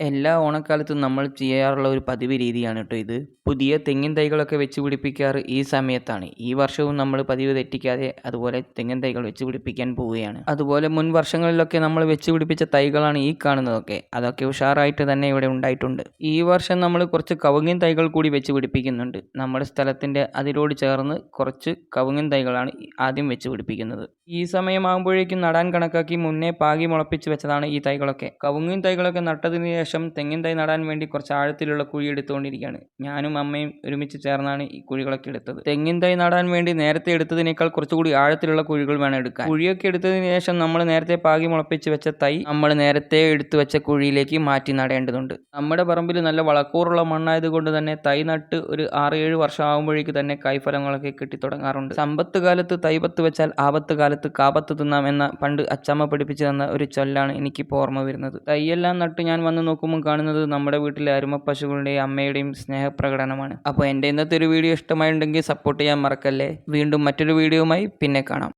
എല്ലാ ഓണക്കാലത്തും നമ്മൾ ചെയ്യാറുള്ള ഒരു പതിവ് രീതിയാണ് കേട്ടോ ഇത്. പുതിയ തെങ്ങിൻ തൈകളൊക്കെ വെച്ച് പിടിപ്പിക്കാറ് ഈ സമയത്താണ്. ഈ വർഷവും നമ്മൾ പതിവ് തെറ്റിക്കാതെ അതുപോലെ തെങ്ങിൻ തൈകൾ വെച്ച് പിടിപ്പിക്കാൻ പോവുകയാണ്. അതുപോലെ മുൻ വർഷങ്ങളിലൊക്കെ നമ്മൾ വെച്ച് പിടിപ്പിച്ച തൈകളാണ് ഈ കാണുന്നതൊക്കെ. അതൊക്കെ ഉഷാറായിട്ട് തന്നെ ഇവിടെ ഉണ്ടായിട്ടുണ്ട്. ഈ വർഷം നമ്മൾ കുറച്ച് കവുങ്ങിൻ തൈകൾ കൂടി വെച്ച് പിടിപ്പിക്കുന്നുണ്ട്. നമ്മുടെ സ്ഥലത്തിന്റെ അതിരോട് ചേർന്ന് കുറച്ച് കവുങ്ങിൻ തൈകളാണ് ആദ്യം വെച്ച് പിടിപ്പിക്കുന്നത്. ഈ സമയമാകുമ്പോഴേക്കും നടാൻ കണക്കാക്കി മുന്നേ പാകി മുളപ്പിച്ച് വെച്ചതാണ് ഈ തൈകളൊക്കെ. കവുങ്ങിൻ തൈകളൊക്കെ നട്ടതിന് ശേഷം തെങ്ങിൻ തൈ നടാൻ വേണ്ടി കുറച്ച് ആഴത്തിലുള്ള കുഴി എടുത്തുകൊണ്ടിരിക്കുകയാണ്. ഞാനും അമ്മയും ഒരുമിച്ച് ചേർന്നാണ് ഈ കുഴികളൊക്കെ എടുത്തത്. തെങ്ങിൻ തൈ നടാൻ വേണ്ടി നേരത്തെ എടുത്തതിനേക്കാൾ കുറച്ചുകൂടി ആഴത്തിലുള്ള കുഴികൾ വേണം എടുക്കാൻ. കുഴിയൊക്കെ എടുത്തതിന് ശേഷം നമ്മൾ നേരത്തെ പാകി മുളപ്പിച്ച് വെച്ച തൈ നമ്മൾ നേരത്തെ എടുത്തു വെച്ച കുഴിയിലേക്ക് മാറ്റി നടേണ്ടതുണ്ട്. നമ്മുടെ പറമ്പിൽ നല്ല വളക്കൂറുള്ള മണ്ണായതുകൊണ്ട് തന്നെ തൈ നട്ട് ഒരു ആറ് ഏഴ് വർഷം ആകുമ്പോഴേക്ക് തന്നെ കൈഫലങ്ങളൊക്കെ കിട്ടി തുടങ്ങാറുണ്ട് സമ്പത്ത് കാലത്ത് തൈപത്ത് വെച്ചാൽ ആപത്ത് കാലത്ത് കാപത്ത് തിന്നാം എന്ന പണ്ട് അച്ചമ്മ പഠിപ്പിച്ചു തന്ന ഒരു ചൊല്ലാണ് എനിക്കിപ്പോൾ ഓർമ്മ വരുന്നത്. തൈയെല്ലാം നട്ട് ഞാൻ വന്ന് നോക്കുമ്പോൾ കാണുന്നത് നമ്മുടെ വീട്ടിലെ അരുമ പശുക്കളുടെയും അമ്മയുടെയും സ്നേഹപ്രകടനമാണ്. അപ്പോൾ എന്റെ ഇന്നത്തെ ഒരു വീഡിയോ ഇഷ്ടമായിട്ടുണ്ടെങ്കിൽ സപ്പോർട്ട് ചെയ്യാൻ മറക്കല്ലേ? വീണ്ടും മറ്റൊരു വീഡിയോയുമായി പിന്നെ കാണാം.